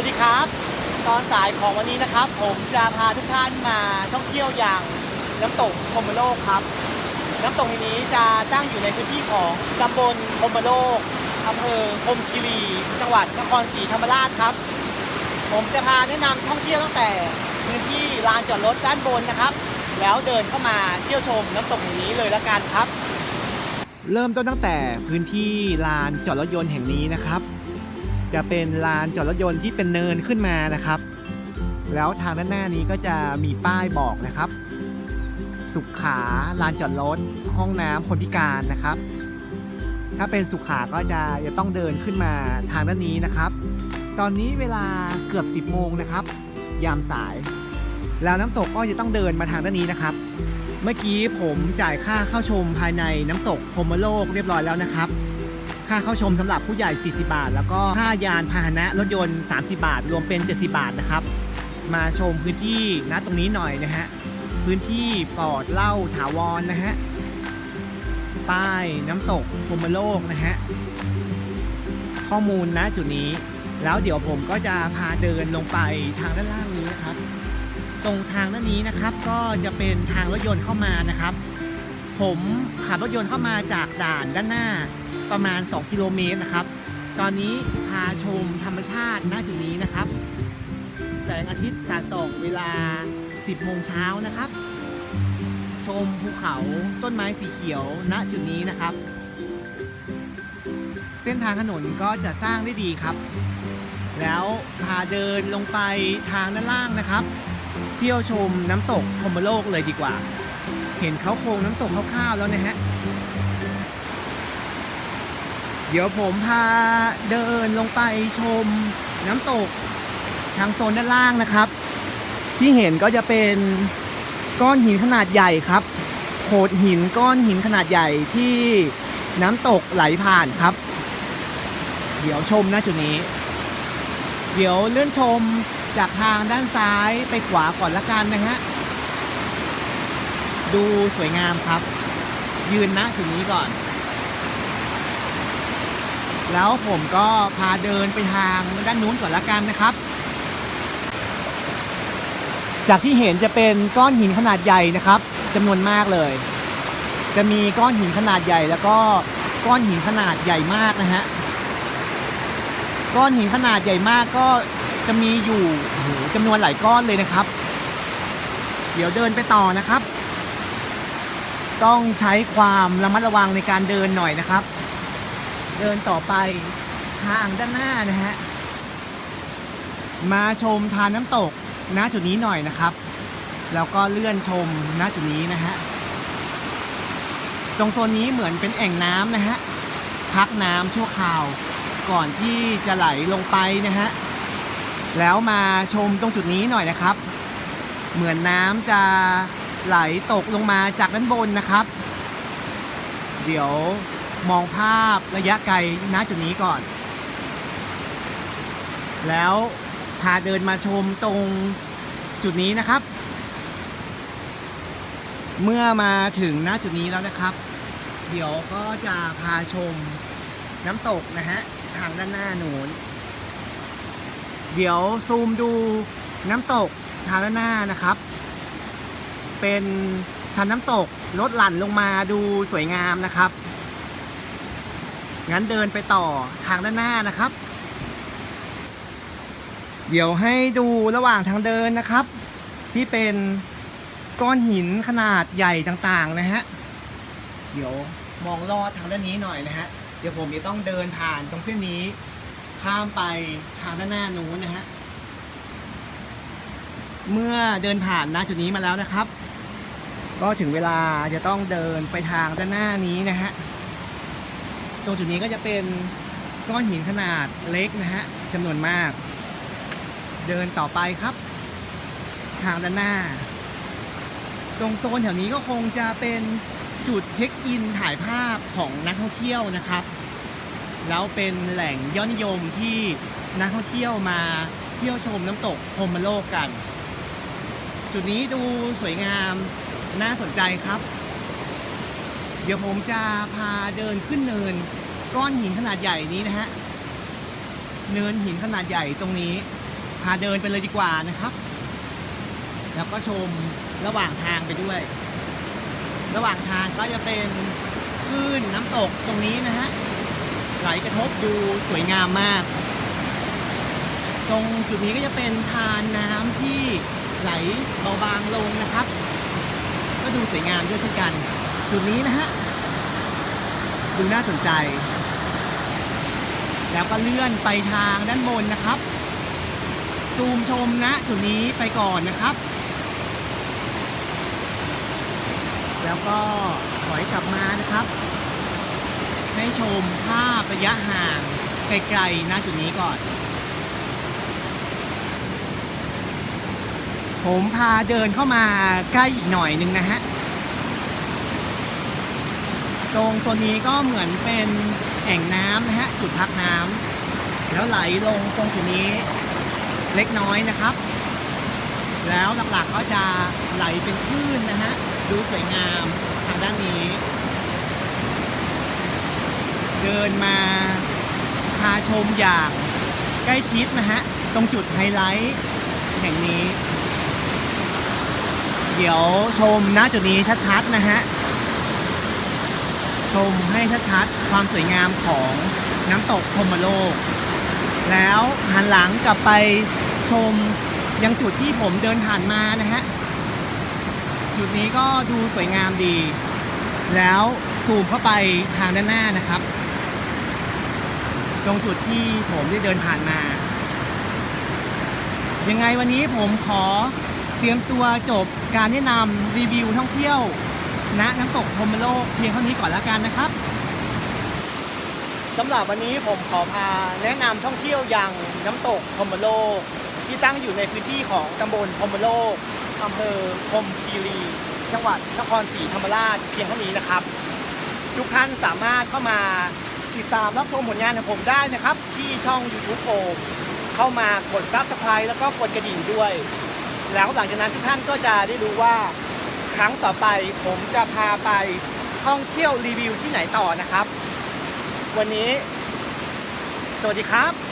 วัสดีครับ ตอนสายของวันนี้นะครับ ผมจะพาทุกท่านมาท่องเที่ยวอย่างน้ำตกพรหมโลกครับ น้ำตกแห่งนี้จะตั้งอยู่ในพื้นที่ของตำบลพรหมโลกอำเภอพมคีรีจังหวัดนครศรีธรรมราชครับ ผมจะพาแนะนำท่องเที่ยวตั้งแต่พื้นที่ลานจอดรถด้านบนนะครับ แล้วเดินเข้ามาเที่ยวชมน้ำตกแห่งนี้เลยละกันครับ เริ่มต้นตั้งแต่พื้นที่ลานจอดรถยนต์แห่งนี้นะครับ จะเป็นลานจอดรถยนต์ที่เป็นเนินขึ้นมานะครับ แล้วทางด้านหน้านี้ก็จะมีป้ายบอกนะครับ สุขาลานจอดรถห้องน้ำคนพิการนะครับ ถ้าเป็นสุขาก็จะจะต้องเดินขึ้นมาทางด้านนี้นะครับ ตอนนี้เวลาเกือบ 10โมงนะครับ ยามสาย แล้วน้ำตกก็จะต้องเดินมาทางด้านนี้นะครับ เมื่อกี้ผมจ่ายค่าเข้าชมภายในน้ำตกพรมโลกเรียบร้อยแล้วนะครับ ค่าเข้าชมสำหรับผู้ใหญ่ 40 บาท แล้วก็ค่ายานพาหนะรถยนต์ 30 บาท รวมเป็น 70 บาทนะครับ มาชมพื้นที่นะตรงนี้หน่อยนะฮะพื้นที่ปลอดเหล้าถาวรนะฮะป้ายน้ำตกพรหมโลกนะฮะข้อมูลนะจุดนี้ แล้วเดี๋ยวผมก็จะพาเดินลงไปทางด้านล่างนี้นะครับ ตรงทางด้านนี้นะครับก็จะเป็นทางรถยนต์เข้ามานะครับ ผมขับรถยนต์เข้ามาจากด่านด้านหน้าประมาณ 2 กิโลเมตรนะครับ ตอนนี้พาชมธรรมชาติณจุดนี้นะครับ แสงอาทิตย์สาดส่องเวลา 10 โมงเช้านะครับ ชมภูเขาต้นไม้สีเขียวณจุดนี้นะครับ เส้นทางถนนก็จะสร้างได้ดีครับ แล้วพาเดินลงไปทางด้านล่างนะครับ เที่ยวชมน้ำตกพรหมโลกเลยดีกว่า เห็นเขาโครงน้ำตกคร่าวๆแล้วนะฮะ เดี๋ยวผมพาเดินลงไปชมน้ำตกทางโซนด้านล่างนะครับ ที่เห็นก็จะเป็นก้อนหินขนาดใหญ่ครับโขดหินก้อนหินขนาดใหญ่ที่น้ำตกไหลผ่านครับ เดี๋ยวชมนะจุดนี้ เดี๋ยวเลื่อนชมจากทางด้านซ้ายไปขวาก่อนละกันนะฮะ ดูสวยงามครับ ยืนนะจุดนี้ก่อน แล้วผมก็พาเดินไปทางด้านนู้นก่อนละกันนะครับ จากที่เห็นจะเป็นก้อนหินขนาดใหญ่นะครับจำนวนมากเลย จะมีก้อนหินขนาดใหญ่ แล้วก็ก้อนหินขนาดใหญ่มากนะฮะก้อนหินขนาดใหญ่มากก็จะมีอยู่จำนวนหลายก้อนเลยนะครับ เดี๋ยวเดินไปต่อนะครับ ต้องใช้ความระมัดระวังในการเดินหน่อยนะครับ เดินต่อไปทางด้านหน้านะฮะมาชมทานน้ำตกณจุดนี้หน่อยนะครับ แล้วก็เลื่อนชมณจุดนี้นะฮะตรงโซนนี้เหมือนเป็นแอ่งน้ำนะฮะพักน้ำชั่วคราว ก่อนที่จะไหลลงไปนะฮะแล้วมาชมตรงจุดนี้หน่อยนะครับ เหมือนน้ำจะ ไหลตกลงมาจากด้านบนนะครับ เดี๋ยวมองภาพระยะไกลณจุดนี้ก่อน แล้วพาเดินมาชมตรงจุดนี้นะครับ เมื่อมาถึงณจุดนี้แล้วนะครับ เดี๋ยวก็จะพาชมน้ำตกนะฮะทางด้านหน้าหนูนเดี๋ยวซูมดูน้ำตกทางด้านหน้านะครับ เป็นชั้นน้ำตกลดหลั่นลงมาดูสวยงามนะครับ งั้นเดินไปต่อทางด้านหน้านะครับ เดี๋ยวให้ดูระหว่างทางเดินนะครับ ที่เป็นก้อนหินขนาดใหญ่ต่างๆนะฮะ เดี๋ยวมองลอดทางด้านนี้หน่อยนะฮะ เดี๋ยวผมจะต้องเดินผ่านตรงเส้นนี้ ข้ามไปทางด้านหน้านู้นนะฮะ เมื่อเดินผ่านณจุดนี้มาแล้วนะครับ ก็ถึงเวลาจะต้องเดินไปทางด้านหน้านี้นะฮะ ตรงจุดนี้ก็จะเป็นก้อนหินขนาดเล็กนะฮะจำนวนมาก เดินต่อไปครับ ทางด้านหน้า ตรงโซนแถวนี้ก็คงจะเป็นจุดเช็คอินถ่ายภาพของนักท่องเที่ยวนะครับ แล้วเป็นแหล่งยอดนิยมที่นักท่องเที่ยวมาเที่ยวชมน้ำตกพรมโลกกัน จุดนี้ดูสวยงาม น่าสนใจครับ เดี๋ยวผมจะพาเดินขึ้นเนิน ก้อนหินขนาดใหญ่นี้นะฮะ เนินหินขนาดใหญ่ตรงนี้ พาเดินไปเลยดีกว่านะครับ แล้วก็ชมระหว่างทางไปด้วย ระหว่างทางก็จะเป็นคลื่นน้ำตกตรงนี้นะฮะ ไหลกระทบดูสวยงามมากตรงจุดนี้ก็จะเป็นทานน้ำที่ไหลเบาบางลงนะครับ ก็ดูสวยงามด้วยเช่นกัน จุดนี้นะฮะ ดูน่าสนใจ แล้วก็เลื่อนไปทางด้านบนนะครับ ซูมชมนะจุดนี้ไปก่อนนะครับ แล้วก็ถอยกลับมานะครับ ให้ชมภาพระยะห่างไกลๆณจุดนี้ก่อน ผมพาเดินเข้ามาใกล้อีกหน่อยหนึงนะฮะ ตรงตัวนี้ก็เหมือนเป็นแอ่งน้ำนะฮะ จุดพักน้ำแล้วไหลลงตรงจุดนี้เล็กน้อยนะครับ แล้วหลักๆก็จะไหลเป็นคลื่นนะฮะ ดูสวยงามทางด้านนี้ เดินมาพาชมอย่างใกล้ชิดนะฮะ ตรงจุดไฮไลท์แห่งนี้ เดี๋ยวชมณจุดนี้ชัดๆนะฮะ ชมให้ชัดๆความสวยงามของน้ำตกพมโลก แล้วหันหลังกลับไปชมยังจุดที่ผมเดินผ่านมานะฮะ จุดนี้ก็ดูสวยงามดี แล้วซูมเข้าไปทางด้านหน้านะครับ ตรงจุดที่ผมได้เดินผ่านมา ยังไงวันนี้ผมขอ เตรียมตัวจบการแนะนำรีวิวท่องเที่ยวณน้ำตกพรมโลกเพียงเท่านี้ก่อนแล้วกันนะครับสำหรับวันนี้ผมขอพาแนะนำท่องเที่ยวอย่างน้ำตกพรมโลก ที่ตั้งอยู่ในพื้นที่ของตำบลพรมโลกอำเภอพรมคีรี จังหวัดนครศรีธรรมราชเพียงเท่านี้นะครับ ทุกท่านสามารถเข้ามาติดตามรับชมผลงานของผมได้นะครับ ที่ช่อง YouTube โอมเข้ามากด Subscribe แล้วก็กดกระดิ่งด้วย แล้วหลังจากนั้นทุกท่านก็จะได้รู้ว่าครั้งต่อไปผมจะพาไปท่องเที่ยวรีวิวที่ไหนต่อนะครับ วันนี้ สวัสดีครับ